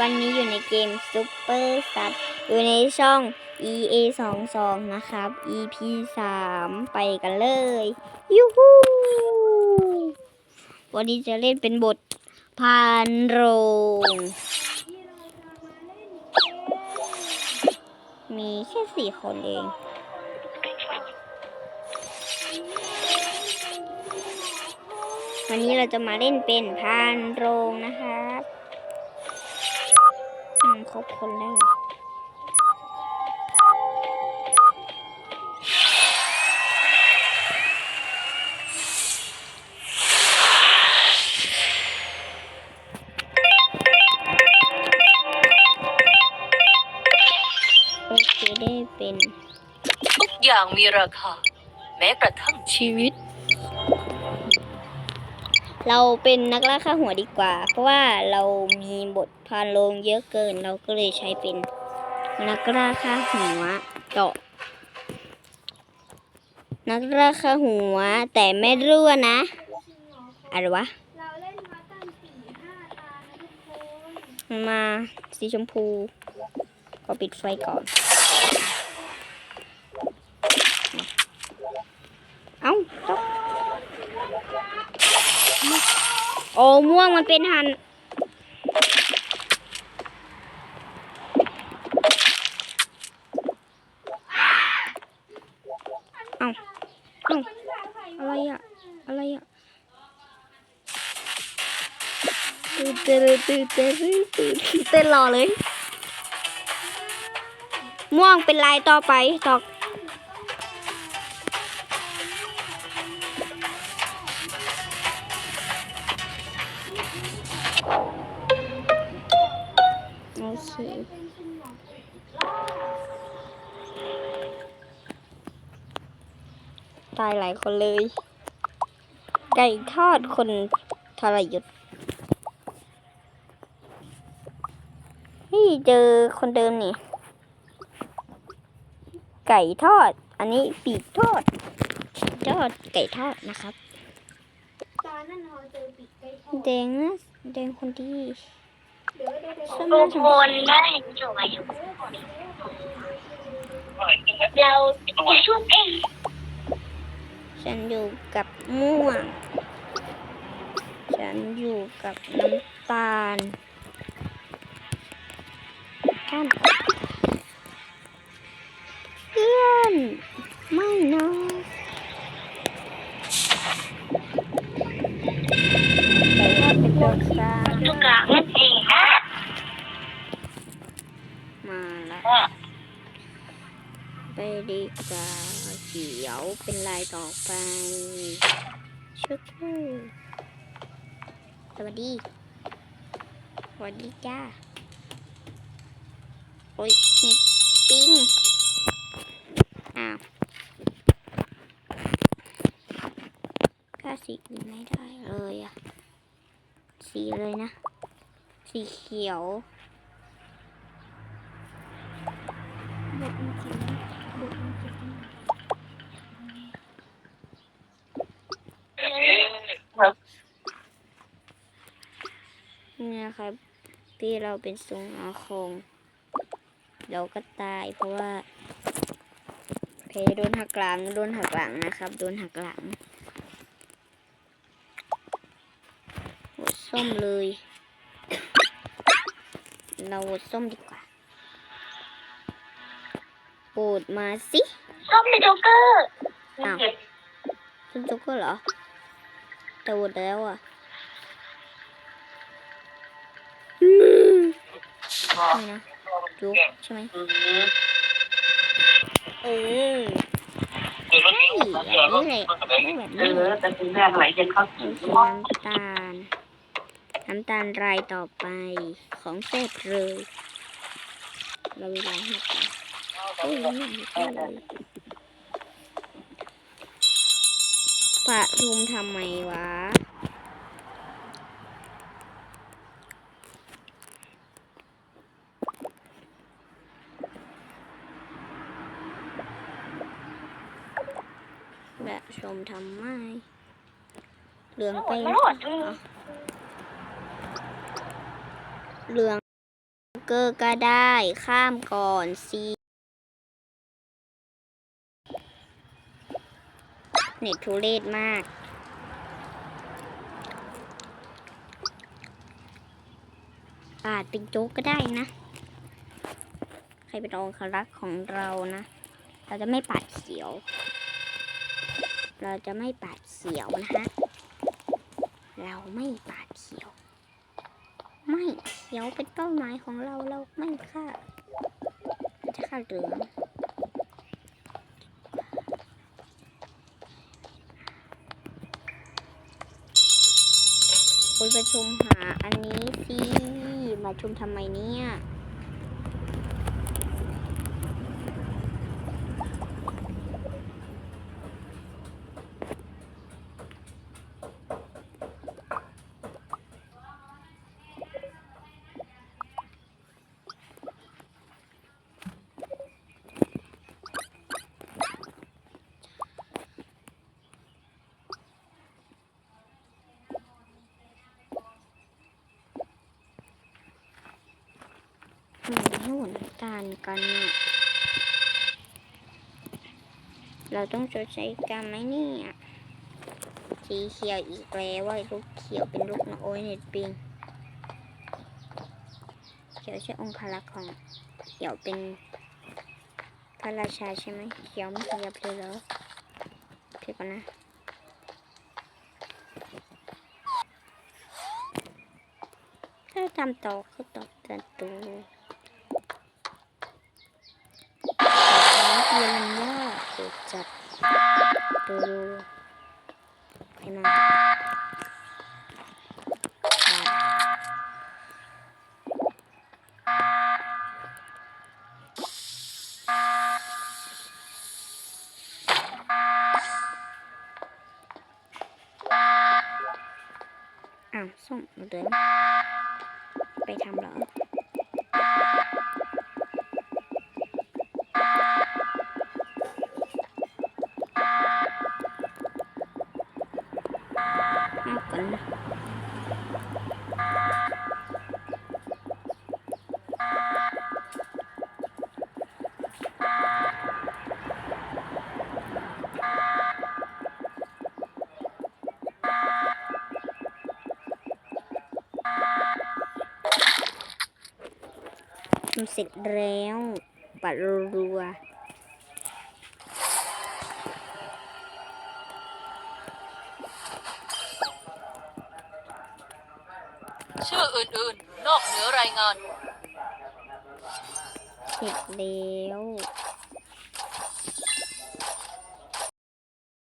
วันนี้อยู่ในเกม Super Sub อยู่ในช่อง EA 2 2นะครับ EP 3 ไปกันเลยยูฮูวันนี้จะเล่นเป็นบทพานโรง มีแค่สี่คนเองวันนี้เราจะมาเล่นเป็นพานโรงนะครับ ครบคนแล้วโอเคได้เป็น ทุกอย่างมีราคา แม้กระทั่งชีวิต เราเป็นนักล่าฆ่าหัวดีกว่า เพราะว่าเรามีบทพานโรงเยอะเกิน เราก็เลยใช้เป็นนักล่าฆ่าหัวเจาะนักล่าฆ่าหัว แต่ไม่รั่วนะอะไรวะมาตั้งสี่ห้าตานะทุกคนมาสีชมพูก็ปิดไฟก่อน เอ้าตกโอ้ม่วงมันเป็นหันเอาเอาอะไรอะอะไรอะตื่นตื่นตื่นตื่นตื่นตื่นเต้นรอเลย ม่วงเป็นลายต่อไปต่อ เคตายหลายคนเลย ไก่ทอดคนทรยศเฮ้ยเจอคนเดิมนี่ ไก่ทอด อันนี้ปีกทอดทอดไก่ทอดนะครับตานั่นเราเจอปิดไก่ทอดแดงนะแดงคนที่ ทุกคนได้อยู่อยเราช่วยเองฉันอยู่กับม่วง ฉันอยู่กับน้ำตาลกัน มาไปดีกว่าเขียวเป็นลายต่อไปชุดคู่สวัสดี สวัสดีจ้า โอ้ยนี่ปิ้งอ้าวค่าสีอื่นไม่ได้เลยอะสีเลยนะ สีเขียว บทมัน เขียนบทมันเขียนนี่นะครับพี่เราเป็นทรงอาคง เราก็ตายเพราะว่าเพโดนหักหลังโดนหักหลังนะครับ โดนหักหลังหวดส้มเลย เราหวดส้มดีกว่า โปรดมาสิส้มเป็นโจ๊กเกอร์อ้าวคุณจุกก็เหรอ แต่โหวตแล้วอะอืมไม่นะจุกใช่ไหมเออใช่แบบนี้แหละต้องแบบนี้แหละแต่คุณแม่ไหลเย็นเข้าโอเคน้ำตาล น้ำตาลรายต่อไปของเสร็จเลยเราเวลาให้ ปะทุมทำไมวะ แบบชมทำไม เหลืองไปเหลืองเกอร์ก็ได้ข้ามก่อนซี เน็ตทุเรศมาก อาจเป็นโจ๊กก็ได้นะ ใครเป็นองครักษ์ของเรานะ เราจะไม่ปาดเขียว เราจะไม่ปาดเขียวนะคะเราไม่ปาดเขียว ไม่เขียวเป็นเป้าหมายของเราเราไม่ฆ่าเราจะฆ่าเหลือง คุยประชุมหาอันนี้สิ มาชุมทำไมเนี่ย ทำไมไม่ให้หว นน้ำตาลกัน เราต้องชดใช้กรรมไหมเนี่ย สีเขียวอีกแล้วว่าลูกเขียวเป็นลูกนะโอ้ยเน็ตปิงเขียวใช่องคลักษ์ของเขียวเป็นพระราชาใช่ไหมเขียวไม่ขยับเลยเหรอเดี๋ยวก่อนนะถ้าทำต่อก็ต่อตันตู เรียนยากเกิดจับดูใครมาอ้าวส่งเหลืองไปทำเหรอ เอาก่อนนะเสร็จแล้วปัดรัว ชื่ออื่นๆ นอกเหนือรายงาน เสร็จแล้ว